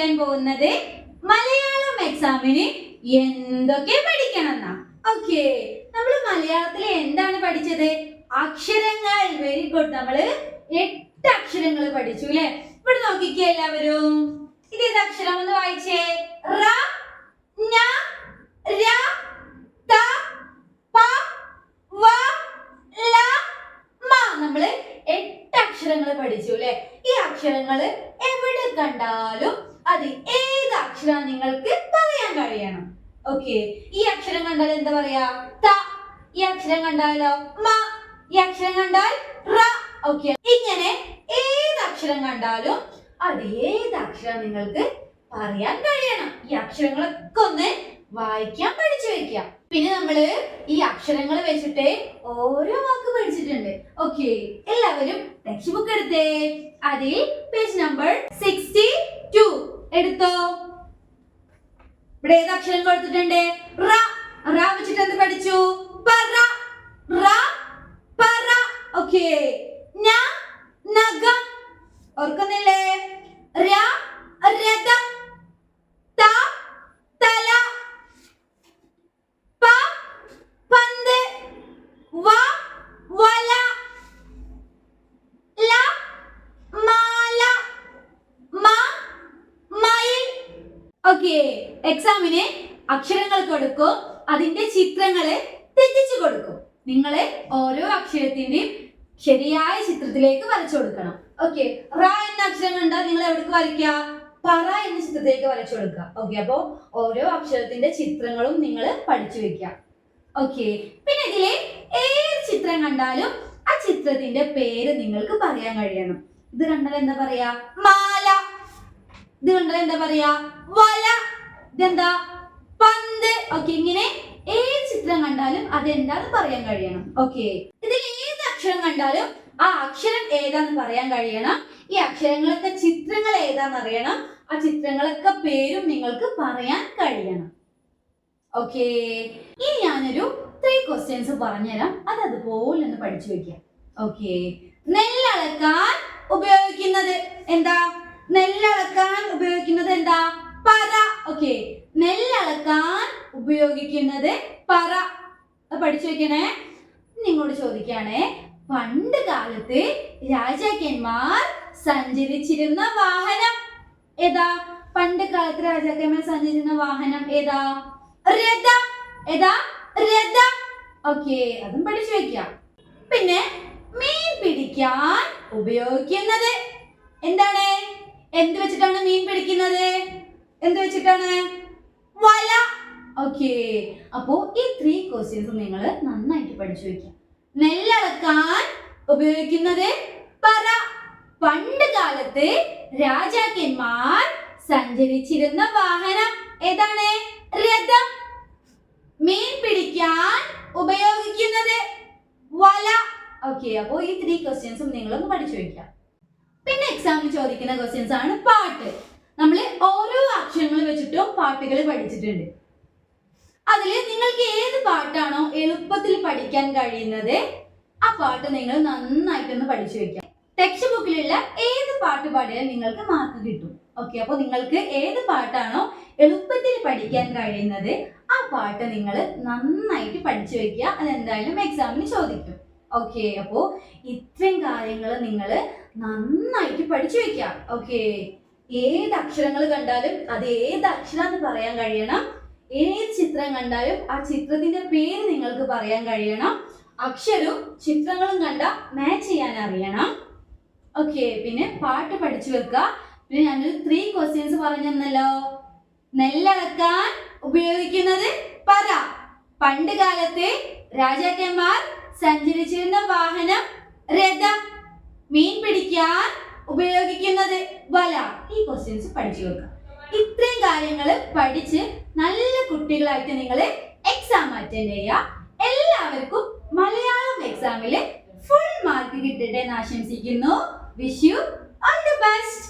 പഠിക്കാൻ പോകുന്നത് മലയാളം എക്സാമിന് എന്തൊക്കെ പഠിക്കണം എന്നാ ഓക്കെ നമ്മൾ മലയാളത്തിൽ എന്താണ് പഠിച്ചത്? അക്ഷരങ്ങൾ. വെരി ഗുഡ് നമ്മൾ എട്ട് അക്ഷരങ്ങൾ പഠിച്ചു അല്ലെ? ഇവിടെ നോക്കിക്കേ എല്ലാവരും. ഇത് ഏത് അക്ഷരം ഒന്ന് വായിച്ചേ? റ പ വ ല മ. നമ്മൾ എട്ട് അക്ഷരങ്ങൾ പഠിച്ചു അല്ലെ? ഈ അക്ഷരങ്ങൾ എവിടെ കണ്ടാലും അത് ഏത് അക്ഷരം നിങ്ങൾക്ക് പറയാൻ കഴിയണം? ഓക്കെ ഈ അക്ഷരം കണ്ടാൽ എന്താ പറയാ? ത. ഈ അക്ഷരം കണ്ടാലോ? മ. ഈ അക്ഷരം കണ്ടാൽ റ. ഓക്കെ ഇങ്ങനെ ഏത് അക്ഷരം കണ്ടാലും അത് ഏത് അക്ഷരം നിങ്ങൾക്ക് പറയാൻ കഴിയണം? ഈ അക്ഷരങ്ങളൊക്കെ ഒന്ന് വായിക്കാൻ പഠിച്ചു വെക്കാം പിന്നെ നമ്മൾ ഈ അക്ഷരങ്ങൾ വെച്ചിട്ട് ഓരോ വാക്ക് പഠിച്ചിട്ടുണ്ട്. ഓക്കെ എല്ലാവരും ടെക്സ്റ്റ് ബുക്ക് എടുത്തേ. അതിൽ പേജ് നമ്പർ സിക്സ്റ്റി ടു എടുത്തോ? ഇവിടെ ഏത് അക്ഷരം കൊടുത്തിട്ടുണ്ട്? റ. റ വെച്ചിട്ട് എന്ത് പഠിച്ചു? പറ. റ. പറ. ഓക്കെ ന നഗം. ഓർക്കുന്നില്ലേ ര രഥം ത തല പ പന്ത് വ വല ല മാല മ മയിൽ ഓക്കെ എക്സാമിന് അക്ഷരങ്ങൾ കൊടുക്കും. അതിന്റെ ചിത്രങ്ങളെ തെറ്റിച്ചു കൊടുക്കും. നിങ്ങൾ ഓരോ അക്ഷരത്തിന്റെയും ശരിയായ ചിത്രത്തിലേക്ക് വരച്ചു കൊടുക്കണം. ഓക്കെ റ എന്ന അക്ഷരം കണ്ടാൽ നിങ്ങൾ എവിടേക്ക് വരയ്ക്കുക പറ എന്ന ചിത്രത്തിലേക്ക് വരച്ചു കൊടുക്കുക. ഓക്കെ അപ്പോ ഓരോ അക്ഷരത്തിന്റെ ചിത്രങ്ങളും നിങ്ങൾ പഠിച്ചു വെക്കുക ഓക്കെ പിന്നെ ഇതിലെ ഏത് ചിത്രം കണ്ടാലും ആ ചിത്രത്തിന്റെ പേര് നിങ്ങൾക്ക് പറയാൻ കഴിയണം. ഇത് കണ്ടാൽ എന്താ പറയാ? മാല. ഇത് എന്താ പറയാ? വല. ഇതെന്താ? പന്ത്. ഓക്കെ ഇങ്ങനെ ഏത് ചിത്രം കണ്ടാലും അതെന്താന്ന് പറയാൻ കഴിയണം. ഓക്കെ ഇതിൽ ഏത് അക്ഷരം കണ്ടാലും ആ അക്ഷരം ഏതാന്ന് പറയാൻ കഴിയണം. ഈ അക്ഷരങ്ങളൊക്കെ ചിത്രങ്ങൾ ഏതാന്ന് അറിയണം. ആ ചിത്രങ്ങളൊക്കെ പേരും നിങ്ങൾക്ക് പറയാൻ കഴിയണം. ഓക്കെ ഇനി ഞാനൊരു ത്രീ ക്വസ്റ്റ്യൻസ് പറഞ്ഞുതരാം. അത് അതുപോലെ ഒന്ന് പഠിച്ചു വെക്കാം ഓക്കെ നെല്ലളക്കാൻ ഉപയോഗിക്കുന്നത് എന്താ? നെല്ലളക്കാൻ ഉപയോഗിക്കുന്നത് എന്താ? പറ. ഓക്കെ നെല്ലളക്കാൻ ഉപയോഗിക്കുന്നത് പറ. പഠിച്ചു വെക്കണേ. നിങ്ങളോട് ചോദിക്കുകയാണേ. പണ്ട് കാലത്ത് രാജാക്കന്മാർ സഞ്ചരിച്ചിരുന്ന വാഹനം ഏതാ? പണ്ട് കാലത്ത് രാജാക്കന്മാർ സഞ്ചരിച്ചിരുന്ന വാഹനം ഏതാ? രഥം. ഏതാ? രഥം. ഓക്കെ അതും പഠിച്ചു വെക്കാം. പിന്നെ മീൻ പിടിക്കാൻ ഉപയോഗിക്കുന്നത് എന്താണ്? എന്ത് വെച്ചിട്ടാണ് മീൻ പിടിക്കുന്നത്? എന്ത് വെച്ചിട്ടാണ്? വല. ഓക്കെ അപ്പോ ഈ ത്രീ ക്വസ്റ്റ്യൻസ് നിങ്ങൾ നന്നായിട്ട് പഠിച്ചു വെക്കാം. നെല്ലളക്കാൻ ഉപയോഗിക്കുന്നത് പറ. പണ്ട് കാലത്ത് രാജാക്കന്മാർ സഞ്ചരിച്ചിരുന്ന വാഹനം ഏതാണ്? രഥം. മീൻ പിടിക്കാൻ ഉപയോഗിക്കുന്നത് വല. ഓക്കെ അപ്പോ ഈ ത്രീ ക്വസ്റ്റ്യൻസും നിങ്ങളൊന്ന് പഠിച്ചു വെക്കാം. എക്സാമിന് ചോദിക്കുന്ന ക്വസ്റ്റ്യൻസ് ആണ് പാട്ട്. നമ്മൾ ഓരോ അക്ഷരങ്ങൾ വെച്ചിട്ടും പാട്ടുകൾ പഠിച്ചിട്ടുണ്ട്. അതിൽ നിങ്ങൾക്ക് ഏത് പാട്ടാണോ എളുപ്പത്തിൽ പഠിക്കാൻ കഴിയുന്നത് ആ പാട്ട് നിങ്ങൾ നന്നായിട്ടൊന്ന് പഠിച്ചു വെക്കാം. ടെക്സ്റ്റ് ബുക്കിലുള്ള ഏത് പാട്ട് പാടിയാലും നിങ്ങൾക്ക് മാർക്ക് കിട്ടും. ഓക്കെ അപ്പോൾ നിങ്ങൾക്ക് ഏത് പാട്ടാണോ എളുപ്പത്തിൽ പഠിക്കാൻ കഴിയുന്നത് ആ പാട്ട് നിങ്ങൾ നന്നായിട്ട് പഠിച്ചു വെക്കുക. അതെന്തായാലും എക്സാമിന് ചോദിക്കും. ഓക്കെ അപ്പോൾ ഇത്രയും കാര്യങ്ങൾ നിങ്ങൾ നന്നായിട്ട് പഠിച്ചു വെക്കാം ഓക്കെ ഏത് അക്ഷരങ്ങൾ കണ്ടാലും അത് ഏത് അക്ഷരം എന്ന് പറയാൻ കഴിയണം. ഏത് ചിത്രം കണ്ടാലും ആ ചിത്രത്തിന്റെ പേര് നിങ്ങൾക്ക് പറയാൻ കഴിയണം. അക്ഷരവും ചിത്രങ്ങളും കണ്ട മാച്ച് ചെയ്യാൻ അറിയണം. ഓക്കെ പിന്നെ പാട്ട് പഠിച്ചു വെക്കുക. പിന്നെ ഞാനൊരു ത്രീ ക്വസ്റ്റ്യൻസ് പറഞ്ഞു തന്നല്ലോ ഉപയോഗിക്കുന്നത് പറ. പണ്ട് കാലത്തെ രാജാക്കന്മാർ സഞ്ചരിച്ചിരുന്ന വാഹനം രഥം മീൻ പിടിക്കാൻ ഉപയോഗിക്കുന്നത് വല. ഈ ക്വസ്റ്റ്യൻസ് പഠിച്ചു വെക്കുക ഇത്രയും കാര്യങ്ങൾ പഠിച്ച് നല്ല കുട്ടികളായിട്ട് നിങ്ങൾ എക്സാം അറ്റൻഡ് ചെയ്യുക. എല്ലാവർക്കും മലയാളം എക്സാമിൽ ഫുൾ മാർക്ക് കിട്ടട്ടെ എന്ന് ആശംസിക്കുന്നു. Wish you all the best